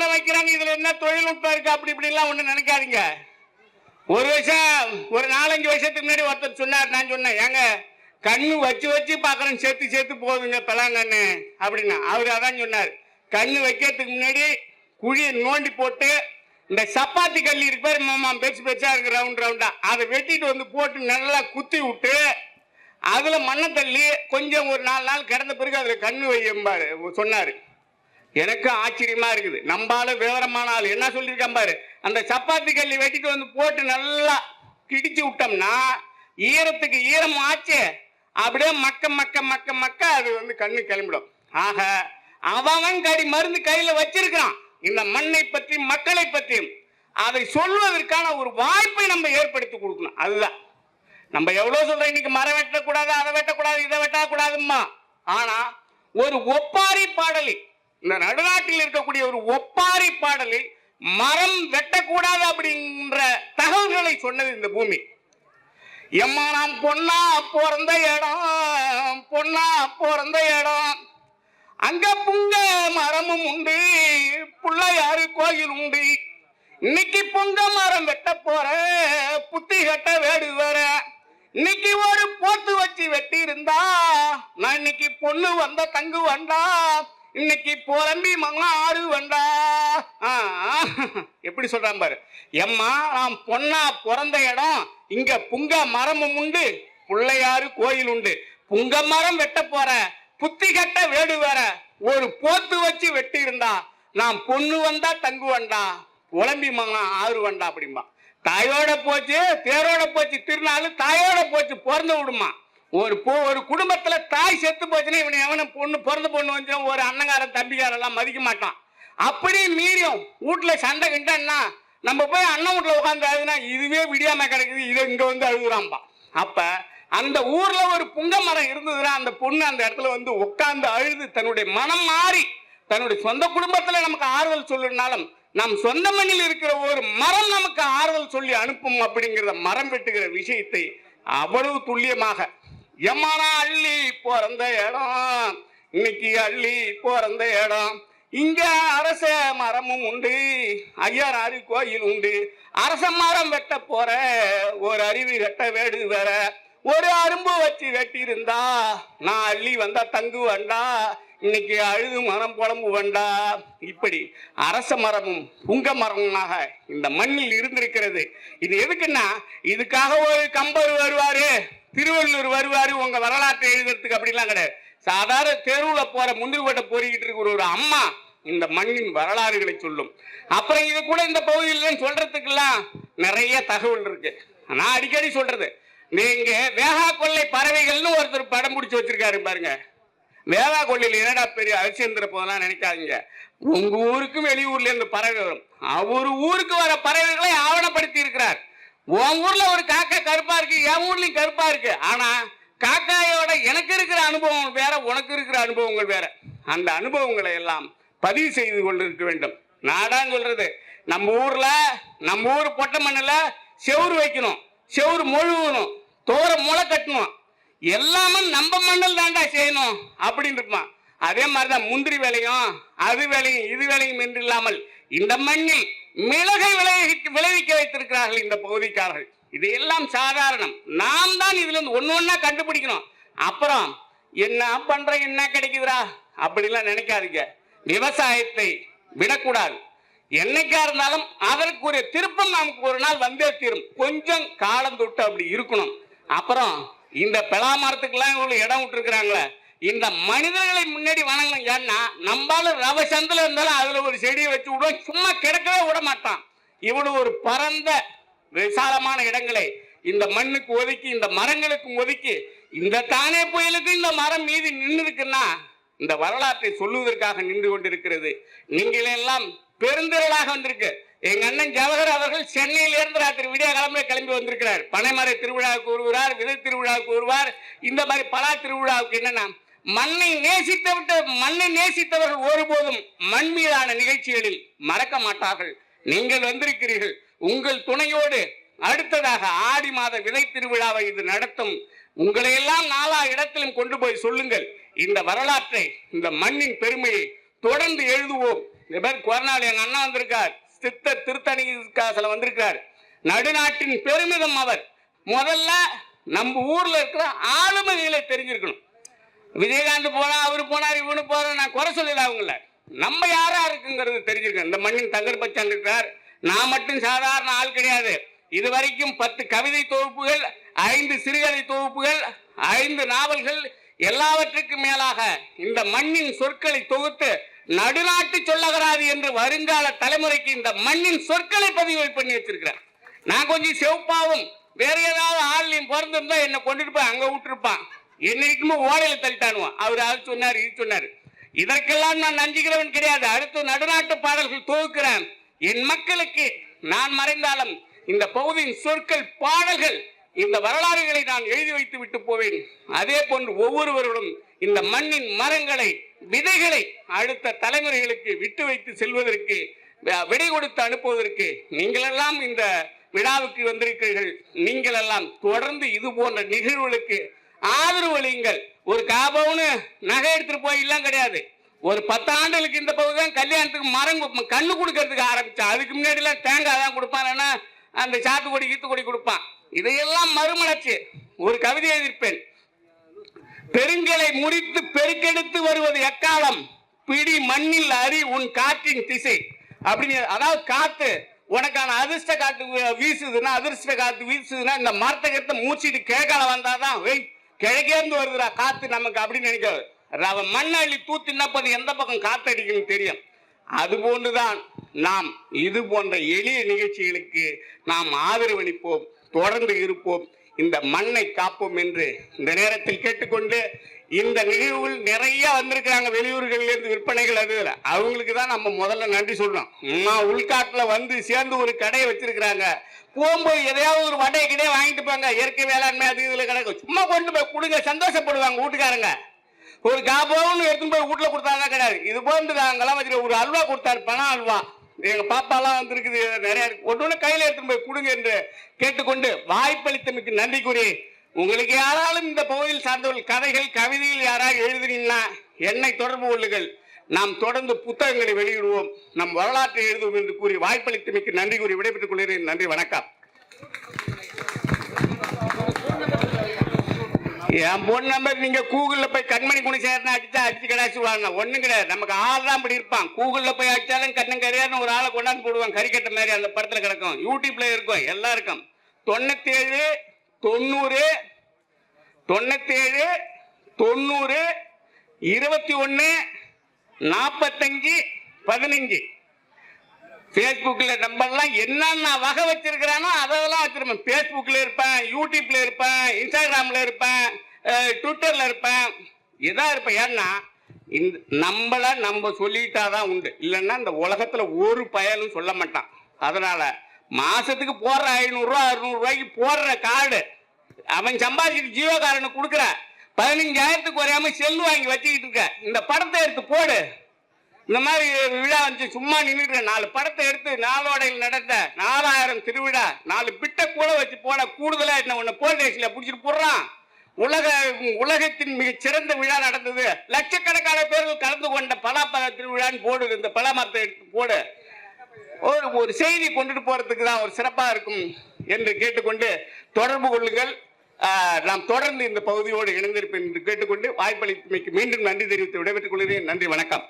மரம் வைக்கிறாங்க இதுல என்ன தொழில்நுட்பம் இருக்கு? அப்படி இப்படி எல்லாம் ஒண்ணு நினைக்காதீங்க. ஒரு வருஷம் ஒரு நாலஞ்சு வருஷத்துக்கு முன்னாடி ஒருத்தர் சொன்னார் நான் சொன்னேன் ஏங்க கண்ணு வச்சு வச்சு பாக்குறேன் சேர்த்து சேர்த்து போதுங்க பலாங்கண்ணு அப்படின்னா. அவர் அதான் சொன்னார் கண்ணு வைக்கிறதுக்கு முன்னாடி குழியை நோண்டி போட்டு இந்த சப்பாத்தி கல்லி இருக்கு பேர் மாமா பெருசு பெருசாக இருக்கு ரவுண்ட் ரவுண்டா அதை வெட்டிட்டு வந்து போட்டு நல்லா குத்தி விட்டு அதுல மண்ணை தள்ளி கொஞ்சம் ஒரு நாலு நாள் கிடந்த பிறகு அதுல கண்ணு வையம்பாரு சொன்னாரு. எனக்கு ஆச்சரியமா இருக்குது. நம்பால விவரமான ஆள் என்ன சொல்லியிருக்கான் பாரு. அந்த சப்பாத்தி கல்லி வெட்டிட்டு வந்து போட்டு நல்லா கிடிச்சு விட்டோம்னா ஈரத்துக்கு ஈரம் ஆச்சு. அப்படியே மக்க மக்க மக்க மக்க அது வந்து கண்ணு கிளம்பிடும். ஆக அவன் கடி மருந்து கையில வச்சிருக்கிறான். இந்த மண்ணை பற்றி மக்களை பற்றியும். அதை சொல்வதற்கான ஒரு வாய்ப்பை நம்ம ஏற்படுத்தி கொடுக்கணும். அதுதான். நம்ம எவ்வளவு சொல்றோம் இன்னைக்கு மரம் வெட்டக்கூடாது அதை வெட்டக்கூடாது இதை வெட்டக்கூடாதும்மா. ஆனா ஒரு ஒப்பாரி பாடலி இந்த நடுநாட்டில் இருக்கக்கூடிய ஒரு ஒப்பாரி பாடலில் மரம் வெட்டக்கூடாது அப்படின்ற தகவல்களை சொன்னது இந்த பூமி. எம்மா நாம் பொண்ணா பிறந்த இடம் பொண்ணா பிறந்த இடம். அங்க புங்க மரமும் உண்டு பிள்ளையாரு கோயில் உண்டு. இன்னைக்கு பொங்க மரம் வெட்ட போற புத்தி கட்ட வேடு வேற. இன்னைக்கு ஒரு போட்டு வச்சு வெட்டி இருந்தா நான் இன்னைக்கு பொண்ணு வந்த தங்கு வந்தா இன்னைக்கு புலம்பி மகா ஆறு வந்தா எப்படி சொல்றான் பாரு. எம்மா நான் பொண்ணா பிறந்த இடம் இங்க புங்க மரமும் உண்டு பிள்ளையாரு கோயில் உண்டு. புங்க மரம் வெட்ட போற புத்தி கட்ட வேடு வேற ஒரு போத்து வச்சு வெட்டி இருந்தா நாம் பொண்ணு வந்தா தங்கு வண்டா உழம்பி மகா ஆறு வண்டா அப்படிம்பா. தாயோட போச்சு தேரோட போச்சு திருநாள் தாயோட போச்சு பிறந்து விடுமா. ஒரு பொ ஒரு குடும்பத்துல தாய் செத்து போச்சுன்னா இவனை எவனும் பொண்ணு பிறந்த பொண்ணு வந்து ஒரு அண்ணங்காரன் தம்பிக்காரன் எல்லாம் மதிக்க மாட்டான். அப்படியே மீறியும் வீட்டுல சண்டை கிட்டன்னா நம்ம போய் அண்ணன் வீட்டுல உட்காந்து அழுதுனா இதுவே விடியாம கிடைக்குது இதை இங்க வந்து அழுகுறான்பா. அப்ப அந்த ஊர்ல ஒரு புங்க மரம் இருந்ததுன்னா அந்த பொண்ணு அந்த இடத்துல வந்து உட்காந்து அழுது தன்னுடைய மனம் மாறி தன்னுடைய சொந்த குடும்பத்துல நமக்கு ஆறுதல் சொல்லணும்னாலும் நம் சொந்த மண்ணில் இருக்கிற ஒரு மரம் நமக்கு ஆறுதல் சொல்லி அனுப்பும் அப்படிங்கிறத மரம் வெட்டுகிற விஷயத்தை அவ்வளவு துல்லியமாக எம்மானா அள்ளி பிறந்த இடம். இன்னைக்கு அள்ளி பிறந்த இடம். இங்க அரச மரமும் உண்டு ஐயனாறு கோயில் உண்டு. அரச மரம் வெட்ட போற ஒரு அருவி கட்ட வேடு வேற. ஒரு அரும்பு வச்சு வெட்டியிருந்தா நான் அள்ளி வந்தா தங்கு வண்டா. இன்னைக்கு அழுது மரம் புலம்பு வேண்டா. இப்படி அரச மரமும் புங்க மரமுமாக இந்த மண்ணில் இருந்திருக்கிறது. இது எதுக்குன்னா இதுக்காக ஒரு கம்பர் வருவார் திருவள்ளூர் வருவாரு உங்க வரலாற்றை எழுதுறதுக்கு அப்படிலாம் கிடையாது. சாதாரண தெருவில் போற முந்திரி கோட்டை போரிக்கிட்டு இருக்கிற ஒரு அம்மா இந்த மண்ணின் வரலாறுகளை சொல்லும். அப்புறம் இது கூட இந்த பகுதியில் சொல்றதுக்கெல்லாம் நிறைய தகவல் இருக்கு. நான் அடிக்கடி சொல்றது நீங்க வேகா கொள்ளை பறவைகள்னு ஒருத்தர் படம் பிடிச்சி வச்சிருக்காரு பாருங்க. வேகா கொள்ளையில் என்னடா பெரிய அரிசிந்திர போதெல்லாம் நினைக்காதீங்க. உங்க ஊருக்கும் வெளியூர்ல இருந்து பறவை வரும். அவர் ஊருக்கு வர பறவைகளை ஆவணப்படுத்தி இருக்கிறார். உன் ஊர்ல ஒரு காக்கா கருப்பா இருக்கு என் ஊர்லயும் கருப்பா இருக்கு. ஆனா காக்காயோட எனக்கு இருக்கிற அனுபவம் வேற உனக்கு இருக்கிற அனுபவங்கள் வேற. அந்த அனுபவங்களை எல்லாம் பதிவு செய்து கொண்டிருக்க வேண்டும். நாடான்னு சொல்றது. நம்ம ஊர்ல நம்ம ஊர் பொட்ட மண்ணில் செவுறு வைக்கணும். செவுரு மொழுகணும். தோர முளை கட்டணும். எல்லாமே நம்ம மண்ணில் தாண்டா செய்யணும் அப்படின்னு இருப்பான். அதே மாதிரிதான் முந்திரி வேலையும் அது வேலையும் இது வேலையும் என்று இல்லாமல் இந்த மண்ணில் மிளகை விளைவிக்க விளைவிக்க வைத்திருக்கிறார்கள் இந்த பகுதிக்காரர்கள். இது எல்லாம் சாதாரணம். நாம் தான் இதுல இருந்து ஒண்ணு ஒண்ணா கண்டுபிடிக்கணும். அப்புறம் என்ன பண்ற என்ன கிடைக்குதுரா அப்படிலாம் நினைக்காதீங்க. விவசாயத்தை விடக்கூடாது. என்னைக்கா இருந்தாலும் அதற்குரிய திருப்பம் நமக்கு ஒரு நாள் வந்தே தீரும். கொஞ்சம் காலம் தொட்டு அப்படி இருக்கணும். அப்புறம் இந்த பெலா மரத்துக்கெல்லாம் இவ்வளவு இடம் விட்டுருக்குறாங்களே. இந்த மனிதர்களை முன்னாடி வணங்கணும் ஏன்னா நம்மளால ரவ சந்தில் இருந்தாலும் அதுல ஒரு செடியை வச்சு விடுவோம். சும்மா கிடக்கவே விட மாட்டான். இவ்வளவு ஒரு பரந்த விசாலமான இடங்களை. இந்த மண்ணுக்கு ஒதுக்கி இந்த மரங்களுக்கும் ஒதுக்கி இந்த தானே புயலுக்கு இந்த மரம் மீது நின்று இருக்குன்னா இந்த வரலாற்றை சொல்லுவதற்காக நின்று கொண்டிருக்கிறது. நீங்கள் எல்லாம் பெருந்திரளாக வந்திருக்கு. எங்க அண்ணன் ஜவஹர் அவர்கள் சென்னையில இருந்து ராத்திரி விடிய கிளம்பி கிளம்பி வந்திருக்கிறார். பனைமர திருவிழாவுக்கு வருவார் விதை திருவிழாவுக்கு வருவார். இந்த மாதிரி பலா திருவிழாவுக்கு என்னன்னா மண்ணை நேசித்தவிட்ட மண்ணை நேசித்தவர்கள் ஒருபோதும் மண் மீதான நிகழ்ச்சிகளில் மறக்க மாட்டார்கள். நீங்கள் வந்திருக்கிறீர்கள். உங்கள் துணையோடு அடுத்ததாக ஆடி மாத விதை திருவிழாவை இது நடத்தும். உங்களை எல்லாம் நாலா இடத்திலும் கொண்டு போய் சொல்லுங்கள். இந்த வரலாற்றை இந்த மண்ணின் பெருமையை தொடர்ந்து எழுதுவோம். இந்த பேர் கொரோனாவில் எங்க அண்ணா வந்திருக்கார். சித்த திருத்தணி காசில் வந்திருக்கார் நடுநாட்டின் பெருமிதம் அவர். முதல்ல நம்ம ஊர்ல இருக்கிற ஆளுமைகளை தெரிஞ்சிருக்கணும். விஜயகாந்த் போனா அவரு போனார் இவனு போற நான் குறை சொல்லல அவங்கள? நம்ம யாரா இருக்குங்கிறது தெரிஞ்சிருக்கேன் இந்த மண்ணின் தங்கர் பச்சான் இருக்கிறார். நான் மட்டும் சாதாரண ஆள் கிடையாது. இது வரைக்கும் பத்து கவிதை தொகுப்புகள் ஐந்து சிறுகதை தொகுப்புகள் ஐந்து நாவல்கள் எல்லாவற்றுக்கும் மேலாக இந்த மண்ணின் சொற்களை தொகுத்து நடுநாட்டு சொல்லகராது என்று வருங்கால தலைமுறைக்கு இந்த மண்ணின் சொற்களை பதிவு பண்ணி வச்சிருக்கிறேன் நான் கொஞ்சம் செவப்பாவும் வேற ஏதாவது ஆள்லையும் பிறந்திருந்தா என்னை கொண்டுட்டு போய் அங்க விட்டுருப்பான். என்னைக்குமே ஓலையில தள்ளிட்டானுவான். அவர் அது சொன்னார் இது சொன்னார். இதற்கெல்லாம் நான் நஞ்சுகிறவன் கிடையாது. அடுத்து நடுநாட்டு பாடல்கள் தொகுக்கிறேன். என் மக்களுக்கு நான் மறைந்தாலும் இந்த பகுதியின் சொற்கள் பாடல்கள் இந்த வரலாறுகளை நான் எழுதி வைத்து விட்டு போவேன். அதே போன்று ஒவ்வொருவர்களும் இந்த மண்ணின் மரங்களை விதைகளை அடுத்த தலைமுறைகளுக்கு விட்டு வைத்து செல்வதற்கு விடை கொடுத்து அனுப்புவதற்கு நீங்களெல்லாம் இந்த விழாவுக்கு வந்திருக்கிறீர்கள். நீங்களெல்லாம் தொடர்ந்து இது போன்ற நிகழ்வுகளுக்கு ஆதரவு அளியுங்கள். ஒரு காபவுன்னு நகை எடுத்துட்டு போயிடலாம் கிடையாது. ஒரு பத்து ஆண்டுகளுக்கு இந்த பகுதி தான் கல்யாணத்துக்கு மரம் கண்ணு கொடுக்கறதுக்கு ஆரம்பிச்சான் அதுக்கு முன்னாடி தேங்காய் தான் கொடுப்பான். இல்லைன்னா அந்த சாத்துக்குடி ஈத்துக்குடி கொடுப்பான். இதையெல்லாம் மறுமலர்ச்சி. ஒரு கவிதை எழுதியிருப்பேன். பெருங்கலை முடித்து பெருக்கெடுத்து வருவது எக்காலம்? பிடி மண்ணில் அறி உன் காற்றின் திசை. அப்படின்னு அதாவது காத்து உனக்கான அதிர்ஷ்ட காத்து வீ- வீசுதுன்னா அதிர்ஷ்ட காத்து வீசுதுன்னா இந்த மரத்தை மரத்தகத்தை மூச்சிட்டு கிழக்கால வந்தாதான் வெய் கிழக்கேந்து வருதுடா காத்து நமக்கு அப்படின்னு நினைக்காது. அவன் மண் அள்ளி தூத்தினா எந்த பக்கம் காத்து அடிக்குன்னு தெரியும். அது போன்றுதான் நாம் இது போன்ற எளிய நிகழ்ச்சிகளுக்கு நாம் ஆதரவளிப்போம் தொடர்ந்து இருப்போம். இந்த மண்ணை காப்போம் என்று இந்த நேரத்தில் கேட்டுக்கொண்டு இந்த நிகழ்வுகள் நிறைய வந்திருக்கிறாங்க வெளியூர்கள்ல இருந்து விற்பனைகள் அது அவங்களுக்கு தான் நம்ம முதல்ல நன்றி சொல்றோம் நான் உள்காட்டுல வந்து சேர்ந்து ஒரு கடையை வச்சிருக்கிறாங்க. போகும்போது எதையாவது ஒரு வடையை கிடையே வாங்கிட்டு போங்க. இயற்கை வேளாண்மை அது இதுல கிடக்கும் சும்மா கொண்டு போய் கொடுங்க சந்தோஷப்படுவாங்க வீட்டுக்காரங்க. ஒரு காபோன்னு எடுத்துன்னு போய் வீட்டுல கொடுத்தாங்க கிடையாது. இது போன்று நாங்கெல்லாம் வச்சுருக்க ஒரு அல்வா கொடுத்தாரு பணம் அல்வா. எங்க பாப்பாலாம் வந்திருக்குது நிறைய இருக்கு. ஒண்ணு ஒண்ணு கையில எடுத்துன்னு போய் கொடுங்க என்று கேட்டுக்கொண்டு வாய்ப்பளித்தமைக்கு நன்றி கூறி உங்களுக்கு யாராலும் இந்த பகுதியில் சார்ந்தவர்கள் கதைகள் கவிதைகள் யாராவது எழுதுனீங்கன்னா என்னை தொடர்பு கொள்ளுங்கள். நாம் தொடர்ந்து புத்தகங்களை வெளியிடுவோம். நம் வரலாற்றை எழுதுவோம் என்று கூறி வாய்ப்பளித்தமைக்கு நன்றி கூறி விடைபெற்றுக் கொள்கிறேன். நன்றி வணக்கம். என் பொண்ணு நம்பர் நீங்க கூகுள்ல போய் கண்மணி குணசேகரன் அடிச்சா அடிச்சு கடாச்சு வாங்க ஒண்ணும் கிடையாது. நமக்கு ஆள் தான் இப்படி இருப்பான். கூகுள்ல போய் அடிச்சாலும் கண்ணன் கரியார்னு ஒரு ஆளை கொண்டாந்து போடுவான் கறிக்கட்ட மாதிரி அந்த படத்துல கிடக்கும். யூடியூப்ல இருக்கும் எல்லாம் இருக்கும். தொண்ணூத்தி ஏழு தொண்ணூறு தொண்ணூத்தி ஏழு தொண்ணூறு இருபத்தி ஒன்று நாற்பத்தஞ்சு பதினஞ்சு. ஃபேஸ்புக்கில் நம்பர்லாம் என்னென்ன வகை வச்சிருக்கிறானோ அதெல்லாம் வச்சிருப்பேன். ஃபேஸ்புக்கில் இருப்பேன் யூடியூப்பில் இருப்பேன் இன்ஸ்டாகிராமில் இருப்பேன் ட்விட்டரில் இருப்பேன். இதாக இருப்பேன். ஏன்னா இந்த நம்மளை நம்ம சொல்லிட்டாதான் உண்டு. இல்லைன்னா இந்த உலகத்தில் ஒரு பயனும் சொல்ல மாட்டான். அதனால் மாதத்துக்கு போடுற ஐநூறுரூவா அறுநூறுவாய்க்கு போடுற கார்டு அவன் சம்பாதிச்சிட்டு ஜியோ காரனுக்கு கொடுக்குற பதினஞ்சாயிரத்துக்கு குறையாம செல்லு வாங்கி வச்சுக்கிட்டு இருக்க. இந்த படத்தை எடுத்து போடு. இந்த மாதிரி விழா வந்து சும்மா நின்றுட்டு நாலு படத்தை எடுத்து நாளோடையில் நடந்த நாலாயிரம் திருவிழா நாலு பிட்ட கூட வச்சு போன கூடுதலா என்ன ஒன்று போலீஸ் பிடிச்சிட்டு போடுறான். உலக உலகத்தின் மிக சிறந்த விழா நடந்தது. லட்சக்கணக்கான பேர்கள் கலந்து கொண்ட பலாப்பழ திருவிழான்னு போடு இந்த பலாமரத்தை எடுத்து போடு. ஒரு ஒரு செய்தி கொண்டுட்டு போறதுக்கு தான் ஒரு சிறப்பாக இருக்கும் என்று கேட்டுக்கொண்டு தொடர்பு கொள்ளுங்கள். நாம் தொடர்ந்து இந்த பகுதியோடு இணைந்திருப்பேன் என்று கேட்டுக்கொண்டு வாய்ப்பளித்தமைக்கு மீண்டும் நன்றி தெரிவித்து விடைபெற்றுக் கொள்கிறேன். நன்றி வணக்கம்.